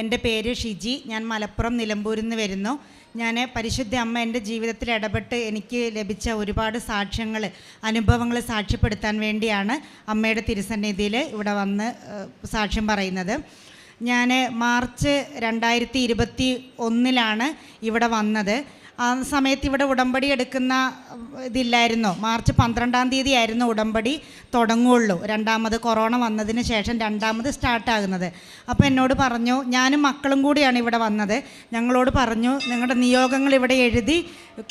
എന്റെ പേര് ഷിജി. ഞാൻ മലപ്പുറം നിലമ്പൂരിൽ നിന്ന് വരുന്നു. ഞാൻ പരിശുദ്ധ അമ്മ എന്റെ ജീവിതത്തിൽ ഇടപെട്ട് എനിക്ക് ലഭിച്ച ഒരുപാട് സാക്ഷ്യങ്ങൾ അനുഭവങ്ങൾ സാക്ഷ്യപ്പെടുത്താൻ വേണ്ടിയാണ് അമ്മയുടെ തിരുസന്നിധിയിൽ ഇവിടെ വന്ന് സാക്ഷ്യം പറയുന്നത്. ഞാൻ മാർച്ച് രണ്ടായിരത്തി ഇരുപത്തി ഒന്നിലാണ് ഇവിടെ വന്നത്. ആ സമയത്ത് ഇവിടെ ഉടമ്പടി എടുക്കുന്ന ഇതില്ലായിരുന്നോ. മാർച്ച് പന്ത്രണ്ടാം തീയതി ആയിരുന്നു ഉടമ്പടി തുടങ്ങുള്ളൂ. രണ്ടാമത് കൊറോണ വന്നതിന് ശേഷം രണ്ടാമത് സ്റ്റാർട്ടാകുന്നത് അപ്പോൾ എന്നോട് പറഞ്ഞു ഞാനും മക്കളും കൂടിയാണ് ഇവിടെ വന്നത്. ഞങ്ങളോട് പറഞ്ഞു നിങ്ങളുടെ നിയോഗങ്ങൾ ഇവിടെ എഴുതി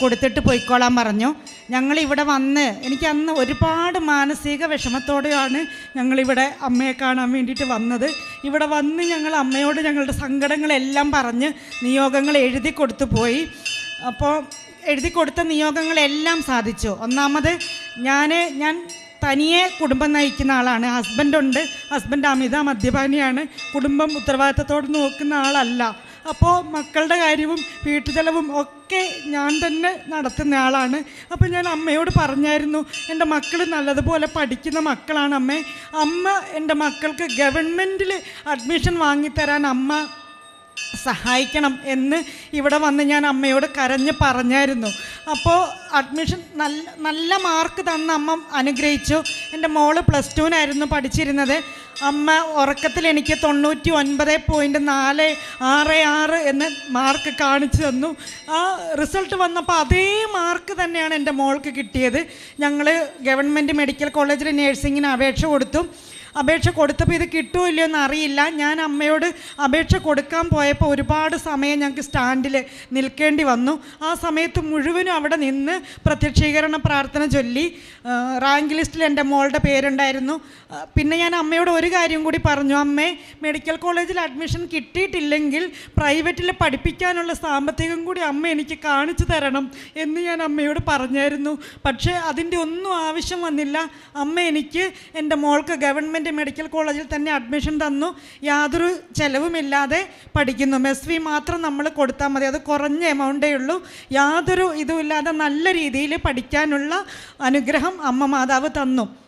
കൊടുത്തിട്ട് പോയിക്കോളാൻ പറഞ്ഞു. ഞങ്ങൾ ഇവിടെ വന്ന് എനിക്ക് അന്ന് ഒരുപാട് മാനസിക വിഷമത്തോടെയാണ് ഞങ്ങളിവിടെ അമ്മയെ കാണാൻ വേണ്ടിയിട്ട് വന്നത്. ഇവിടെ വന്ന് ഞങ്ങൾ അമ്മയോട് ഞങ്ങളുടെ സങ്കടങ്ങളെല്ലാം പറഞ്ഞ് നിയോഗങ്ങൾ എഴുതി കൊടുത്തു പോയി. അപ്പോൾ എഴുതി കൊടുത്ത നിയോഗങ്ങളെല്ലാം സാധിച്ചു. ഒന്നാമത് ഞാൻ ഞാൻ തനിയെ കുടുംബം നയിക്കുന്ന ആളാണ്. ഹസ്ബൻഡുണ്ട്. ഹസ്ബൻഡ് അമിത മദ്യപാനിയാണ്. കുടുംബം ഉത്തരവാദിത്തത്തോട് നോക്കുന്ന ആളല്ല. അപ്പോൾ മക്കളുടെ കാര്യവും വീട്ടുചെലവും ഒക്കെ ഞാൻ തന്നെ നടത്തുന്ന ആളാണ്. അപ്പോൾ ഞാൻ അമ്മയോട് പറഞ്ഞായിരുന്നു എന്റെ മക്കൾ നല്ലതുപോലെ പഠിക്കുന്ന മക്കളാണ് അമ്മേ. അമ്മ എന്റെ മക്കൾക്ക് ഗവൺമെന്റിൽ അഡ്മിഷൻ വാങ്ങിത്തരാൻ അമ്മ സഹായിക്കണം എന്ന് ഇവിടെ വന്ന് ഞാൻ അമ്മയോട് കരഞ്ഞ് പറഞ്ഞായിരുന്നു. അപ്പോൾ അഡ്മിഷൻ നല്ല നല്ല മാർക്ക് തന്ന അമ്മ അനുഗ്രഹിച്ചു. എന്റെ മോൾ പ്ലസ് ടുവിനായിരുന്നു പഠിച്ചിരുന്നത്. അമ്മ ഉറക്കത്തിൽ എനിക്ക് തൊണ്ണൂറ്റി ഒൻപത് പോയിന്റ് നാല് ആറ് ആറ് എന്ന് മാർക്ക് കാണിച്ചു തന്നു. ആ റിസൾട്ട് വന്നപ്പോൾ അതേ മാർക്ക് തന്നെയാണ് എന്റെ മോൾക്ക് കിട്ടിയത്. ഞങ്ങൾ ഗവൺമെന്റ് മെഡിക്കൽ കോളേജിൽ നേഴ്സിങ്ങിന് അപേക്ഷ കൊടുത്തു. അപേക്ഷ കൊടുത്തപ്പോൾ ഇത് കിട്ടുമോ ഇല്ലയോ എന്ന് അറിയില്ല. ഞാൻ അമ്മയോട് അപേക്ഷ കൊടുക്കാൻ പോയപ്പോൾ ഒരുപാട് സമയം ഞങ്ങൾക്ക് സ്റ്റാൻഡിൽ നിൽക്കേണ്ടി വന്നു. ആ സമയത്ത് മുഴുവനും അവിടെ നിന്ന് പ്രത്യക്ഷീകരണ പ്രാർത്ഥന ചൊല്ലി റാങ്ക് ലിസ്റ്റിൽ എന്റെ മോളുടെ പേരുണ്ടായിരുന്നു. പിന്നെ ഞാൻ അമ്മയോട് ഒരു കാര്യം കൂടി പറഞ്ഞു. അമ്മേ മെഡിക്കൽ കോളേജിൽ അഡ്മിഷൻ കിട്ടിയിട്ടില്ലെങ്കിൽ പ്രൈവറ്റിൽ പഠിപ്പിക്കാനുള്ള സാമ്പത്തികം കൂടി അമ്മ എനിക്ക് കാണിച്ചു തരണം എന്ന് ഞാൻ അമ്മയോട് പറഞ്ഞായിരുന്നു. പക്ഷേ അതിന്റെ ഒന്നും ആവശ്യം വന്നില്ല. അമ്മ എനിക്ക് എന്റെ മോൾക്ക് ഗവൺമെന്റ് മെഡിക്കൽ കോളേജിൽ തന്നെ അഡ്മിഷൻ തന്നു. യാതൊരു ചിലവുമില്ലാതെ പഠിക്കുന്നു. എസ് വി മാത്രം നമ്മൾ കൊടുത്താൽ മതി. അത് കുറഞ്ഞ എമൗണ്ടേ ഉള്ളൂ. യാതൊരു ഇതുമില്ലാതെ നല്ല രീതിയിൽ പഠിക്കാനുള്ള അനുഗ്രഹം അമ്മ മാതാവ് തന്നു.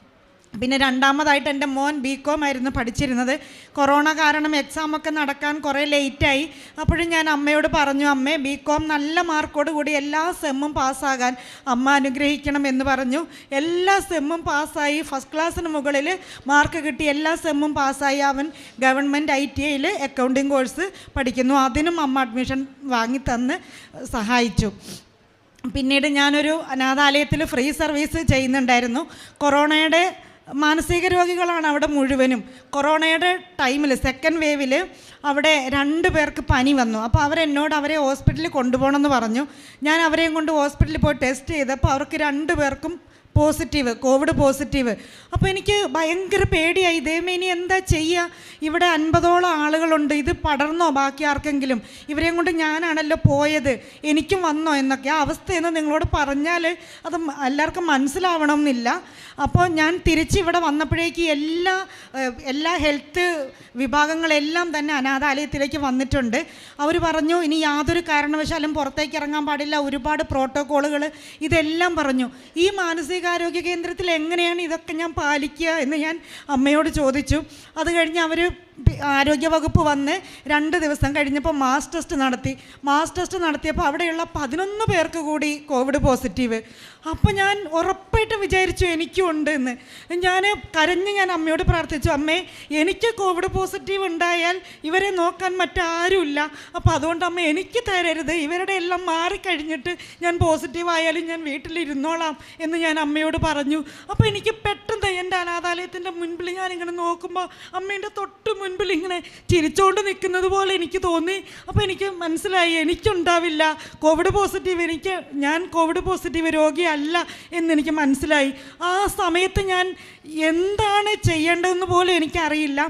പിന്നെ രണ്ടാമതായിട്ട് എന്റെ മോൻ ബി കോം ആയിരുന്നു പഠിച്ചിരുന്നത്. കൊറോണ കാരണം എക്സാമൊക്കെ നടക്കാൻ കുറേ ലേറ്റായി അപ്പോഴും ഞാൻ അമ്മയോട് പറഞ്ഞു അമ്മേ ബി കോം നല്ല മാർക്കോട് കൂടി എല്ലാ സെമ്മും പാസ്സാകാൻ അമ്മ അനുഗ്രഹിക്കണം എന്ന് പറഞ്ഞു. എല്ലാ സെമ്മും പാസ്സായി ഫസ്റ്റ് ക്ലാസ്സിന് മുകളിൽ മാർക്ക് കിട്ടി. എല്ലാ സെമ്മും പാസ്സായി അവൻ ഗവൺമെന്റ് ഐ ടി ഐയിൽ അക്കൗണ്ടിങ് കോഴ്സ് പഠിക്കുന്നു. അതിനും അമ്മ അഡ്മിഷൻ വാങ്ങി തന്ന് സഹായിച്ചു. പിന്നീട് ഞാനൊരു അനാഥാലയത്തിൽ ഫ്രീ സർവീസ് ചെയ്യുന്നുണ്ടായിരുന്നു. കൊറോണയുടെ മാനസിക രോഗികളാണ് അവിടെ മുഴുവനും. കൊറോണയുടെ ടൈമിൽ സെക്കൻഡ് വേവിൽ അവിടെ രണ്ട് പേർക്ക് പനി വന്നു. അപ്പോൾ അവരെന്നോട് അവരെ ഹോസ്പിറ്റലിൽ കൊണ്ടുപോകണമെന്ന് പറഞ്ഞു. ഞാൻ അവരെയും കൊണ്ട് ഹോസ്പിറ്റലിൽ പോയി ടെസ്റ്റ് ചെയ്തപ്പോൾ അവർക്ക് രണ്ട് പേർക്കും പോസിറ്റീവ് കോവിഡ് പോസിറ്റീവ് അപ്പോൾ എനിക്ക് ഭയങ്കര പേടിയായി. ഇതേമേ ഇനി എന്താ ചെയ്യുക ഇവിടെ അൻപതോളം ആളുകളുണ്ട്. ഇത് പടർന്നോ ബാക്കി ആർക്കെങ്കിലും? ഇവരെയും കൊണ്ട് ഞാനാണല്ലോ പോയത്. എനിക്കും വന്നോ എന്നൊക്കെ. ആ അവസ്ഥയെന്ന് നിങ്ങളോട് പറഞ്ഞാൽ അത് എല്ലാവർക്കും മനസ്സിലാവണം എന്നില്ല അപ്പോൾ ഞാൻ തിരിച്ച് ഇവിടെ വന്നപ്പോഴേക്ക് എല്ലാ എല്ലാ ഹെൽത്ത് വിഭാഗങ്ങളെല്ലാം തന്നെ അനാഥാലയത്തിലേക്ക് വന്നിട്ടുണ്ട്. അവർ പറഞ്ഞു ഇനി യാതൊരു കാരണവശാലും പുറത്തേക്ക് ഇറങ്ങാൻ പാടില്ല. ഒരുപാട് പ്രോട്ടോക്കോളുകൾ ഇതെല്ലാം പറഞ്ഞു. ഈ മാനസികാരോഗ്യ കേന്ദ്രത്തിൽ എങ്ങനെയാണ് ഇതൊക്കെ ഞാൻ പാലിക്കുക എന്ന് ഞാൻ അമ്മയോട് ചോദിച്ചു. അത് കഴിഞ്ഞ് അവർ ആരോഗ്യവകുപ്പ് വന്ന് രണ്ട് ദിവസം കഴിഞ്ഞപ്പോൾ മാസ് ടെസ്റ്റ് നടത്തി. മാസ് ടെസ്റ്റ് നടത്തിയപ്പോൾ അവിടെയുള്ള പതിനൊന്ന് പേർക്ക് കൂടി കോവിഡ് പോസിറ്റീവ്. അപ്പോൾ ഞാൻ ഉറപ്പായിട്ടും വിചാരിച്ചു എനിക്കും ഉണ്ട് എന്ന്. ഞാൻ കരഞ്ഞ് ഞാൻ അമ്മയോട് പ്രാർത്ഥിച്ചു അമ്മേ എനിക്ക് കോവിഡ് പോസിറ്റീവ് ഉണ്ടായാൽ ഇവരെ നോക്കാൻ മറ്റാരുമില്ല. അപ്പോൾ അതുകൊണ്ട് അമ്മ എനിക്ക് തരരുത്. ഇവരുടെ എല്ലാം മാറിക്കഴിഞ്ഞിട്ട് ഞാൻ പോസിറ്റീവ് ആയാലും ഞാൻ വീട്ടിലിരുന്നോളാം എന്ന് ഞാൻ അമ്മയോട് പറഞ്ഞു. അപ്പോൾ എനിക്ക് പെട്ടെന്ന് എന്റെ അനാഥാലയത്തിന്റെ മുൻപിൽ ഞാനിങ്ങനെ നോക്കുമ്പോൾ അമ്മേന്റെ തൊട്ട് മുൻപിൽ ഇങ്ങനെ ചിരിച്ചുകൊണ്ട് നിൽക്കുന്നത് പോലെ എനിക്ക് തോന്നി. അപ്പോൾ എനിക്ക് മനസ്സിലായി എനിക്കുണ്ടാവില്ല. കോവിഡ് പോസിറ്റീവ് എനിക്ക് ഞാൻ കോവിഡ് പോസിറ്റീവ് രോഗിയല്ല എന്നെനിക്ക് മനസ്സിലായി. ആ സമയത്ത് ഞാൻ എന്താണ് ചെയ്യേണ്ടതെന്ന് പോലും എനിക്കറിയില്ല.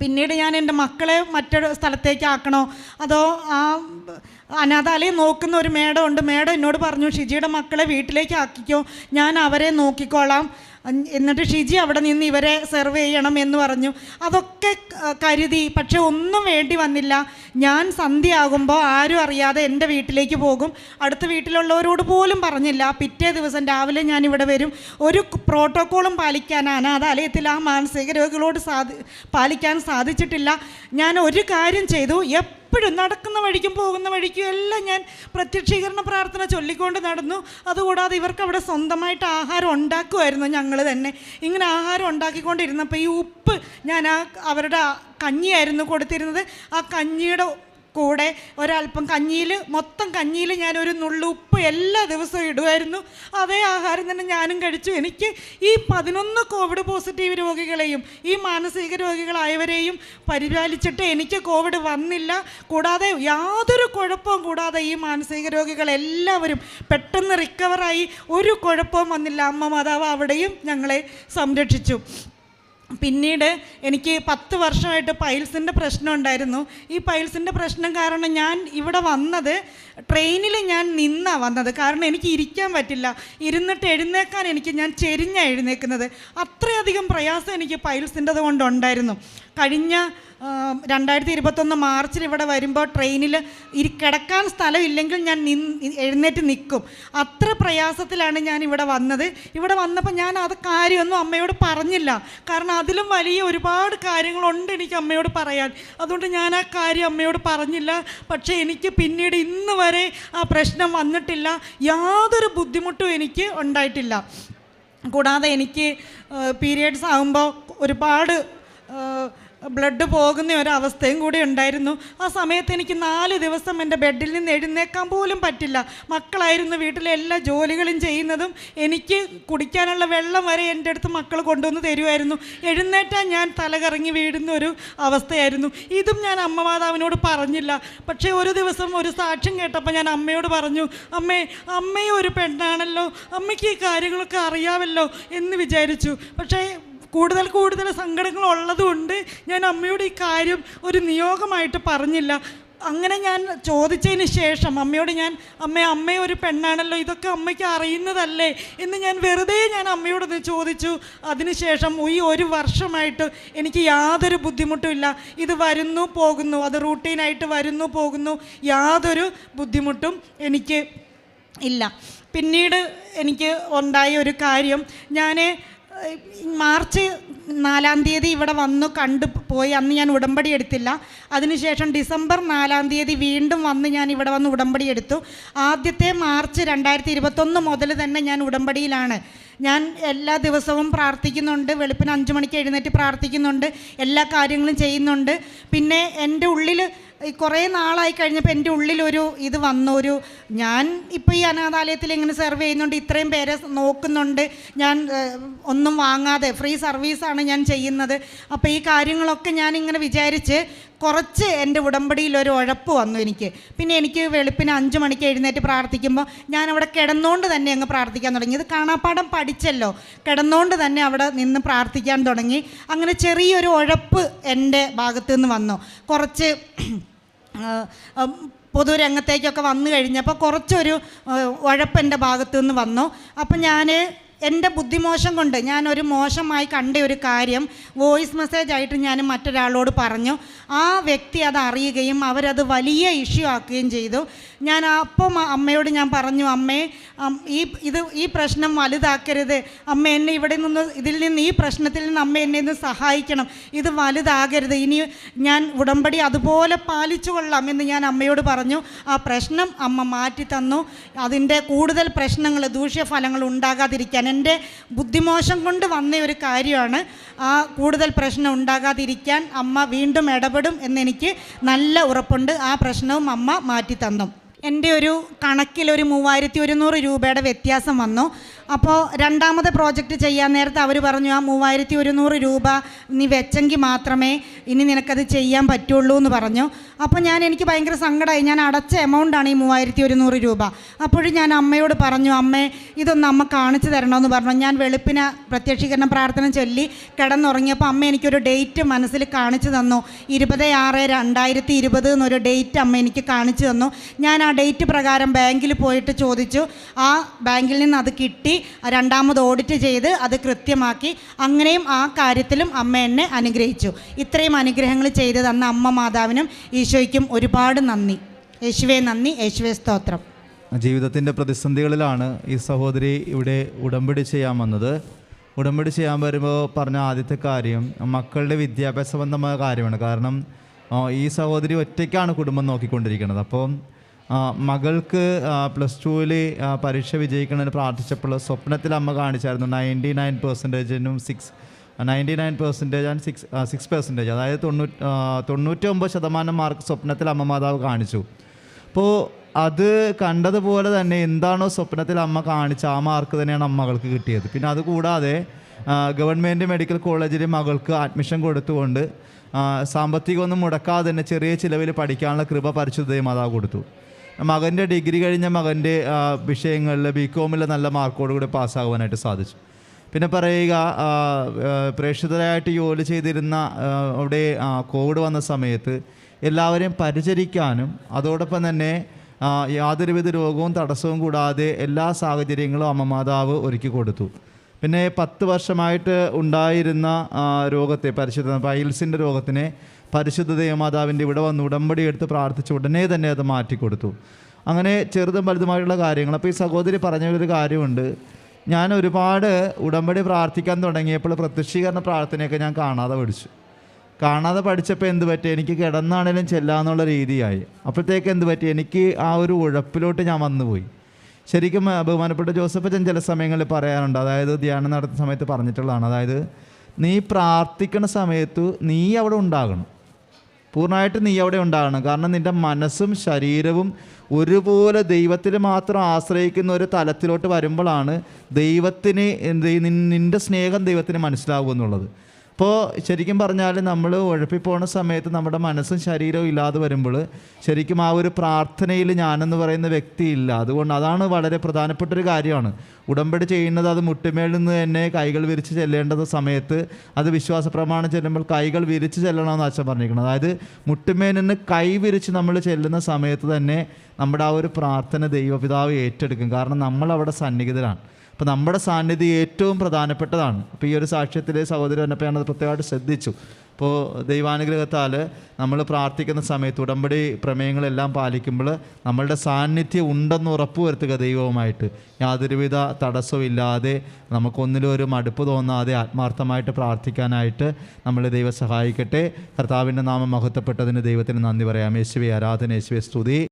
പിന്നീട് ഞാൻ എന്റെ മക്കളെ മറ്റൊരു സ്ഥലത്തേക്ക് ആക്കണോ? അതോ ആ അനാഥാലയം നോക്കുന്ന ഒരു മേഡം ഉണ്ട്. മേഡം എന്നോട് പറഞ്ഞു ഷിജിയുടെ മക്കളെ വീട്ടിലേക്ക് ആക്കിക്കോ. ഞാൻ അവരെ നോക്കിക്കോളാം. എന്നിട്ട് ഷിജി അവിടെ നിന്ന് ഇവരെ സെർവ് ചെയ്യണം എന്ന് പറഞ്ഞു. അതൊക്കെ കരുതി. പക്ഷെ ഒന്നും വേണ്ടി വന്നില്ല. ഞാൻ സന്ധ്യയാകുമ്പോൾ ആരും അറിയാതെ എന്റെ വീട്ടിലേക്ക് പോകും. അടുത്ത വീട്ടിലുള്ളവരോട് പോലും പറഞ്ഞില്ല. പിറ്റേ ദിവസം രാവിലെ ഞാൻ ഇവിടെ വരും. ഒരു പ്രോട്ടോക്കോളും പാലിക്കാൻ അനാഥാലയത്തിൽ ആ മാനസിക രോഗികളോട് സാധി പാലിക്കാൻ സാധിച്ചിട്ടില്ല. ഞാൻ ഒരു കാര്യം ചെയ്തു. എപ്പോഴും നടക്കുന്ന വഴിക്കും പോകുന്ന വഴിക്കും എല്ലാം ഞാൻ പ്രത്യക്ഷീകരണ പ്രാർത്ഥന ചൊല്ലിക്കൊണ്ട് നടന്നു. അതുകൂടാതെ ഇവർക്ക് അവിടെ സ്വന്തമായിട്ട് ആഹാരം ഉണ്ടാക്കുമായിരുന്നു ഞങ്ങൾ തന്നെ. ഇങ്ങനെ ആഹാരം ഉണ്ടാക്കിക്കൊണ്ടിരുന്നപ്പോൾ ഈ ഉപ്പ് ഞാൻ ആ അവരുടെ കഞ്ഞിയായിരുന്നു കൊടുത്തിരുന്നത്. ആ കഞ്ഞിയുടെ കൂടെ ഒരല്പം കഞ്ഞിയിൽ മൊത്തം കഞ്ഞിയിൽ ഞാൻ ഒരു നുള്ളുപ്പ് എല്ലാ ദിവസവും ഇടുമായിരുന്നു അതേ ആഹാരം തന്നെ ഞാനും കഴിച്ചു. എനിക്ക് ഈ പതിനൊന്ന് കോവിഡ് പോസിറ്റീവ് രോഗികളെയും ഈ മാനസിക രോഗികളായവരെയും പരിപാലിച്ചിട്ട് എനിക്ക് കോവിഡ് വന്നില്ല. കൂടാതെ യാതൊരു കുഴപ്പവും കൂടാതെ ഈ മാനസിക രോഗികളെല്ലാവരും പെട്ടെന്ന് റിക്കവറായി ഒരു കുഴപ്പവും വന്നില്ല. അമ്മ മാതാവ് അവിടെയും ഞങ്ങളെ സംരക്ഷിച്ചു. പിന്നീട് എനിക്ക് പത്ത് വർഷമായിട്ട് പൈൽസിന്റെ പ്രശ്നം ഉണ്ടായിരുന്നു. ഈ പൈൽസിന്റെ പ്രശ്നം കാരണം ഞാൻ ഇവിടെ വന്നത് ട്രെയിനിൽ ഞാൻ നിന്നാണ് വന്നത്. കാരണം എനിക്ക് ഇരിക്കാൻ പറ്റില്ല. ഇരുന്നിട്ട് എഴുന്നേക്കാൻ എനിക്ക് ഞാൻ ചെരിഞ്ഞാണ് എഴുന്നേക്കുന്നത്. അത്രയധികം പ്രയാസം എനിക്ക് പൈൽസിന്റെത് കൊണ്ടുണ്ടായിരുന്നു കഴിഞ്ഞ രണ്ടായിരത്തി ഇരുപത്തൊന്ന് മാർച്ചിൽ ഇവിടെ വരുമ്പോൾ ട്രെയിനിൽ ഇരി കിടക്കാൻ സ്ഥലമില്ലെങ്കിൽ ഞാൻ എഴുന്നേറ്റ് നിൽക്കും അത്ര പ്രയാസത്തിലാണ് ഞാൻ ഇവിടെ വന്നത്. ഇവിടെ വന്നപ്പോൾ ഞാൻ അത് കാര്യമൊന്നും അമ്മയോട് പറഞ്ഞില്ല. കാരണം അതിലും വലിയ ഒരുപാട് കാര്യങ്ങളുണ്ട് എനിക്ക് അമ്മയോട് പറയാൻ. അതുകൊണ്ട് ഞാൻ ആ കാര്യം അമ്മയോട് പറഞ്ഞില്ല. പക്ഷേ എനിക്ക് പിന്നീട് ഇന്ന് വരെ ആ പ്രശ്നം വന്നിട്ടില്ല. യാതൊരു ബുദ്ധിമുട്ടും എനിക്ക് ഉണ്ടായിട്ടില്ല. കൂടാതെ എനിക്ക് പീരിയഡ്സ് ആകുമ്പോൾ ഒരുപാട് ബ്ലഡ് പോകുന്ന ഒരവസ്ഥയും കൂടി ഉണ്ടായിരുന്നു. ആ സമയത്ത് എനിക്ക് നാല് ദിവസം എന്റെ ബെഡിൽ നിന്ന് എഴുന്നേക്കാൻ പോലും പറ്റില്ല. മക്കളായിരുന്നു വീട്ടിലെ എല്ലാ ജോലികളും ചെയ്യുന്നതും എനിക്ക് കുടിക്കാനുള്ള വെള്ളം വരെ എന്റെ അടുത്ത് മക്കൾ കൊണ്ടുവന്ന് തരുമായിരുന്നു. എഴുന്നേറ്റാൻ ഞാൻ തലകറങ്ങി വീഴുന്ന ഒരു അവസ്ഥയായിരുന്നു. ഇതും ഞാൻ അമ്മ മാതാവിനോട് പറഞ്ഞില്ല. പക്ഷേ ഒരു ദിവസം ഒരു സാക്ഷ്യം കേട്ടപ്പോൾ ഞാൻ അമ്മയോട് പറഞ്ഞു അമ്മേ അമ്മയും ഒരു പെണ്ണാണല്ലോ. അമ്മയ്ക്ക് ഈ കാര്യങ്ങളൊക്കെ അറിയാമല്ലോ എന്ന് വിചാരിച്ചു. പക്ഷേ കൂടുതൽ കൂടുതൽ സങ്കടങ്ങൾ ഉള്ളതുകൊണ്ട് ഞാൻ അമ്മയോട് ഈ കാര്യം ഒരു നിയോഗമായിട്ട് പറഞ്ഞില്ല. അങ്ങനെ ഞാൻ ചോദിച്ചതിന് ശേഷം അമ്മയോട് ഞാൻ അമ്മ അമ്മ ഒരു പെണ്ണാണല്ലോ ഇതൊക്കെ അമ്മയ്ക്ക് അറിയുന്നതല്ലേ? എന്ന് ഞാൻ വെറുതെ ഞാൻ അമ്മയോടൊന്ന് ചോദിച്ചു. അതിനുശേഷം ഈ ഒരു വർഷമായിട്ട് എനിക്ക് യാതൊരു ബുദ്ധിമുട്ടുമില്ല ഇത് വരുന്നു പോകുന്നു. അത് റൂട്ടീനായിട്ട് വരുന്നു പോകുന്നു. യാതൊരു ബുദ്ധിമുട്ടും എനിക്ക് ഇല്ല. പിന്നീട് എനിക്ക് ഉണ്ടായ ഒരു കാര്യം. ഞാൻ മാർച്ച് നാലാം തീയതി ഇവിടെ വന്നു കണ്ടു പോയി. അന്ന് ഞാൻ ഉടമ്പടി എടുത്തില്ല. അതിനുശേഷം ഡിസംബർ നാലാം തീയതി വീണ്ടും വന്ന് ഞാൻ ഇവിടെ വന്ന് ഉടമ്പടി എടുത്തു. ആദ്യത്തെ മാർച്ച് രണ്ടായിരത്തി ഇരുപത്തൊന്ന് മുതൽ തന്നെ ഞാൻ ഉടമ്പടിയിലാണ്. ഞാൻ എല്ലാ ദിവസവും പ്രാർത്ഥിക്കുന്നുണ്ട്. വെളുപ്പിന് അഞ്ച് മണിക്ക് എഴുന്നേറ്റ് പ്രാർത്ഥിക്കുന്നുണ്ട്. എല്ലാ കാര്യങ്ങളും ചെയ്യുന്നുണ്ട്. പിന്നെ എന്റെ ഉള്ളിൽ ഈ കുറേ നാളായി കഴിഞ്ഞപ്പോൾ എന്റെ ഉള്ളിലൊരു ഇത് വന്നൊരു ഞാൻ ഇപ്പോൾ ഈ അനാഥാലയത്തിൽ ഇങ്ങനെ സെർവ് ചെയ്യുന്നുണ്ട് ഇത്രയും പേരെ നോക്കുന്നുണ്ട് ഞാൻ ഒന്നും വാങ്ങാതെ ഫ്രീ സർവീസാണ് ഞാൻ ചെയ്യുന്നത്. അപ്പോൾ ഈ കാര്യങ്ങളൊക്കെ ഞാൻ ഇങ്ങനെ വിചാരിച്ച് കുറച്ച് എന്റെ ഉടമ്പടിയിൽ ഒരു ഉഴപ്പ് വന്നു എനിക്ക്. പിന്നെ എനിക്ക് വെളുപ്പിന് അഞ്ച് മണിക്ക് എഴുന്നേറ്റ് പ്രാർത്ഥിക്കുമ്പോൾ ഞാൻ അവിടെ കിടന്നുകൊണ്ട് തന്നെ അങ്ങ് പ്രാർത്ഥിക്കാൻ തുടങ്ങി. ഇത് കാണാപ്പാടം പഠിച്ചല്ലോ. കിടന്നുകൊണ്ട് തന്നെ അവിടെ നിന്ന് പ്രാർത്ഥിക്കാൻ തുടങ്ങി. അങ്ങനെ ചെറിയൊരു ഉഴപ്പ് എന്റെ ഭാഗത്തു നിന്ന് വന്നു. കുറച്ച് പൊതുരംഗത്തേക്കൊക്കെ വന്നു കഴിഞ്ഞപ്പോൾ കുറച്ചൊരു ഉഴപ്പെന്റെ ഉഴപ്പ് ഭാഗത്തു നിന്ന് വന്നു. അപ്പം ഞാൻ എന്റെ ബുദ്ധിമോശം കൊണ്ട് ഞാൻ ഒരു മോശമായി കണ്ട ഒരു കാര്യം വോയിസ് മെസ്സേജ് ആയിട്ട് ഞാൻ മറ്റൊരാളോട് പറഞ്ഞു. ആ വ്യക്തി അത് അറിയുകയും അവരത് വലിയ ഇഷ്യൂ ആക്കുകയും ചെയ്തു. ഞാൻ അപ്പം അമ്മയോട് ഞാൻ പറഞ്ഞു അമ്മേ ഈ ഇത് ഈ പ്രശ്നം വലുതാക്കരുത്. അമ്മ എന്നെ ഇവിടെ നിന്ന് ഇതിൽ നിന്ന് ഈ പ്രശ്നത്തിൽ നിന്ന് അമ്മ എന്നെ ഒന്ന് സഹായിക്കണം. ഇത് വലുതാകരുത്. ഇനി ഞാൻ ഉടമ്പടി അതുപോലെ പാലിച്ചു കൊള്ളാം എന്ന് ഞാൻ അമ്മയോട് പറഞ്ഞു. ആ പ്രശ്നം അമ്മ മാറ്റി തന്നു അതിന്റെ കൂടുതൽ പ്രശ്നങ്ങൾ ദൂഷ്യഫലങ്ങൾ ഉണ്ടാകാതിരിക്കാൻ എന്റെ ബുദ്ധിമോശം കൊണ്ട് വന്ന ഒരു കാര്യമാണ് ആ കൂടുതൽ പ്രശ്നം ഉണ്ടാകാതിരിക്കാൻ അമ്മ വീണ്ടും ഇടപെടും എന്നെനിക്ക് നല്ല ഉറപ്പുണ്ട്. ആ പ്രശ്നവും അമ്മ മാറ്റി തന്നു എന്റെ ഒരു കണക്കിൽ ഒരു മൂവായിരത്തി ഒരുന്നൂറ് രൂപയുടെ വ്യത്യാസം വന്നു. അപ്പോൾ രണ്ടാമത്തെ പ്രോജക്റ്റ് ചെയ്യാൻ നേരത്തെ അവർ പറഞ്ഞു ആ മൂവായിരത്തി ഒരുന്നൂറ് രൂപ നീ വെച്ചെങ്കിൽ മാത്രമേ ഇനി നിനക്കത് ചെയ്യാൻ പറ്റുള്ളൂ എന്ന് പറഞ്ഞു. അപ്പോൾ ഞാൻ എനിക്ക് ഭയങ്കര സങ്കടമായി ഞാൻ അടച്ച എമൗണ്ടാണ് ഈ മൂവായിരത്തി ഒരുന്നൂറ് രൂപ. അപ്പോഴും ഞാൻ അമ്മയോട് പറഞ്ഞു അമ്മേ ഇതൊന്ന് അമ്മ കാണിച്ചു തരണമെന്ന് പറഞ്ഞു. ഞാൻ വെളുപ്പിന് പ്രത്യക്ഷീകരണ പ്രാർത്ഥന ചൊല്ലി കിടന്നുറങ്ങിയപ്പോൾ അമ്മ എനിക്കൊരു ഡേറ്റ് മനസ്സിൽ കാണിച്ചു തന്നു. ഇരുപത് ആറ് രണ്ടായിരത്തി ഇരുപത് എന്നൊരു ഡേറ്റ് അമ്മ എനിക്ക് കാണിച്ചു തന്നു. ഞാൻ ആ ഡേറ്റ് പ്രകാരം ബാങ്കിൽ പോയിട്ട് ചോദിച്ചു. ആ ബാങ്കിൽ നിന്ന് അത് കിട്ടി. രണ്ടാമത് ഓഡിറ്റ് ചെയ്ത് അത് കൃത്യമാക്കി. അങ്ങനെയും ആ കാര്യത്തിലും അമ്മ എന്നെ അനുഗ്രഹിച്ചു. ഇത്രയും അനുഗ്രഹങ്ങൾ ചെയ്ത് തന്ന അമ്മ മാതാവിനും ഈശോയ്ക്കും ഒരുപാട് നന്ദി. യേശുവേ നന്ദി യേശുവേ സ്തോത്രം. ജീവിതത്തിന്റെ പ്രതിസന്ധികളിലാണ് ഈ സഹോദരി ഇവിടെ ഉടമ്പടി ചെയ്യാൻ വന്നത്. ഉടമ്പടി ചെയ്യാൻ വരുമ്പോൾ പറഞ്ഞ ആദ്യത്തെ കാര്യം മക്കളുടെ വിദ്യാഭ്യാസ സംബന്ധമായ കാര്യമാണ്. കാരണം ഈ സഹോദരി ഒറ്റയ്ക്കാണ് കുടുംബം നോക്കിക്കൊണ്ടിരിക്കുന്നത്. അപ്പോൾ മകൾക്ക് പ്ലസ് ടുവിൽ പരീക്ഷ വിജയിക്കണമെന്ന് പ്രാർത്ഥിച്ചപ്പോൾ സ്വപ്നത്തിൽ അമ്മ കാണിച്ചായിരുന്നു. Ninety nine പെർസെന്റേജിനും six ninety nine percentage and six six percentage അതായത് തൊണ്ണൂറ്റി തൊണ്ണൂറ്റി ഒമ്പത് ശതമാനം മാർക്ക് സ്വപ്നത്തിൽ അമ്മ മാതാവ് കാണിച്ചു. അപ്പോൾ അത് കണ്ടതുപോലെ തന്നെ എന്താണോ സ്വപ്നത്തിൽ അമ്മ കാണിച്ച ആ മാർക്ക് തന്നെയാണ് അമ്മകൾക്ക് കിട്ടിയത്. പിന്നെ അതുകൂടാതെ ഗവൺമെന്റ് മെഡിക്കൽ കോളേജിൽ മകൾക്ക് അഡ്മിഷൻ കൊടുത്തുകൊണ്ട് സാമ്പത്തികമൊന്നും മുടക്കാതെ തന്നെ ചെറിയ ചിലവിൽ പഠിക്കാനുള്ള കൃപ പരിശുദ്ധയും മാതാവ് കൊടുത്തു. മകന്റെ ഡിഗ്രി കഴിഞ്ഞ മകന്റെ വിഷയങ്ങളിൽ ബി കോമിൽ നല്ല മാർക്കോടുകൂടി പാസ്സാകുവാനായിട്ട് സാധിച്ചു. പിന്നെ പറയുക പ്രേക്ഷിതരായിട്ട് ജോലി ചെയ്തിരുന്ന അവിടെ കോവിഡ് വന്ന സമയത്ത് എല്ലാവരെയും പരിചരിക്കാനും അതോടൊപ്പം തന്നെ യാതൊരുവിധ രോഗവും തടസ്സവും കൂടാതെ എല്ലാ സാഹചര്യങ്ങളും അമ്മമാതാവ് ഒരുക്കി കൊടുത്തു. പിന്നെ പത്ത് വർഷമായിട്ട് ഉണ്ടായിരുന്ന രോഗത്തെ പരിശുദ്ധ പൈൽസിന്റെ രോഗത്തിനെ പരിശുദ്ധ ദേവമാതാവിന്റെ ഇവിടെ വന്ന് ഉടമ്പടി എടുത്ത് പ്രാർത്ഥിച്ച് ഉടനെ തന്നെ അത് മാറ്റിക്കൊടുത്തു. അങ്ങനെ ചെറുതും വലുതുമായിട്ടുള്ള കാര്യങ്ങൾ. അപ്പോൾ ഈ സഹോദരി പറഞ്ഞ ഒരു കാര്യമുണ്ട്. ഞാൻ ഒരുപാട് ഉടമ്പടി പ്രാർത്ഥിക്കാൻ തുടങ്ങിയപ്പോൾ പ്രത്യക്ഷീകരണ പ്രാർത്ഥനയൊക്കെ ഞാൻ കാണാതെ പഠിച്ചു. കാണാതെ പഠിച്ചപ്പോൾ എന്ത് പറ്റി? എനിക്ക് കിടന്നാണേലും ചെല്ലാന്നുള്ള രീതിയായി. അപ്പോഴത്തേക്ക് എന്ത് പറ്റി? എനിക്ക് ആ ഒരു ഉഴപ്പിലോട്ട് ഞാൻ വന്നുപോയി. ശരിക്കും ബഹുമാനപ്പെട്ട ജോസഫ് അച്ഛൻ ചില സമയങ്ങളിൽ പറയാറുണ്ട്. അതായത് ധ്യാനം നടത്തുന്ന സമയത്ത് പറഞ്ഞിട്ടുള്ളതാണ്. അതായത് നീ പ്രാർത്ഥിക്കുന്ന സമയത്ത് നീ അവിടെ ഉണ്ടാകണം. പൂർണമായിട്ട് നീ അവിടെ ഉണ്ടാകണം. കാരണം നിന്റെ മനസ്സും ശരീരവും ഒരുപോലെ ദൈവത്തിൽ മാത്രം ആശ്രയിക്കുന്ന ഒരു തലത്തിലോട്ട് വരുമ്പോഴാണ് ദൈവത്തിന് നിന്റെ സ്നേഹം ദൈവത്തിന് മനസ്സിലാവുക എന്നുള്ളത്. അപ്പോൾ ശരിക്കും പറഞ്ഞാൽ നമ്മൾ ഉഴപ്പി ഉഴപ്പിപ്പോണ സമയത്ത് നമ്മുടെ മനസ്സും ശരീരവും ഇല്ലാതെ വരുമ്പോൾ ശരിക്കും ആ ഒരു പ്രാർത്ഥനയിൽ ഞാനെന്ന് പറയുന്ന വ്യക്തി ഇല്ല. അതുകൊണ്ട് അതാണ് വളരെ പ്രധാനപ്പെട്ട ഒരു കാര്യമാണ്. ഉടമ്പടി ചെയ്യുന്നത് അത് മുട്ടുമേൽ നിന്ന് തന്നെ കൈകൾ വിരിച്ച് ചെല്ലേണ്ടത് സമയത്ത് അത് വിശ്വാസ പ്രമാണം ചെല്ലുമ്പോൾ കൈകൾ വിരിച്ച് ചെല്ലണമെന്ന് അച്ഛൻ പറഞ്ഞിരിക്കുന്നത് അതായത് മുട്ടുമേൽ നിന്ന് കൈ വിരിച്ച് നമ്മൾ ചെല്ലുന്ന സമയത്ത് തന്നെ നമ്മുടെ ആ ഒരു പ്രാർത്ഥന ദൈവപിതാവ് ഏറ്റെടുക്കും. കാരണം നമ്മൾ അവിടെ സന്നിഹിതരാണ്. അപ്പോൾ നമ്മുടെ സാന്നിധ്യം ഏറ്റവും പ്രധാനപ്പെട്ടതാണ്. അപ്പോൾ ഈ ഒരു സാക്ഷ്യത്തിൽ സഹോദരൻ വന്നപ്പോൾ ഞാനത് പ്രത്യേകമായിട്ട് ശ്രദ്ധിച്ചു. അപ്പോൾ ദൈവാനുഗ്രഹത്താൽ നമ്മൾ പ്രാർത്ഥിക്കുന്ന സമയത്ത് ഉടമ്പടി പ്രമേയങ്ങളെല്ലാം പാലിക്കുമ്പോൾ നമ്മളുടെ സാന്നിധ്യം ഉണ്ടെന്ന് ഉറപ്പുവരുത്തുക ദൈവവുമായിട്ട്. യാതൊരുവിധ തടസ്സവും ഇല്ലാതെ നമുക്കൊന്നിലും ഒരു മടുപ്പ് തോന്നാതെ ആത്മാർത്ഥമായിട്ട് പ്രാർത്ഥിക്കാനായിട്ട് നമ്മൾ ദൈവം സഹായിക്കട്ടെ. കർത്താവിന്റെ നാമം മഹത്വപ്പെട്ടതിന് ദൈവത്തിന് നന്ദി പറയാം. യേശുവെ ആരാധന യേശുവെ സ്തുതി.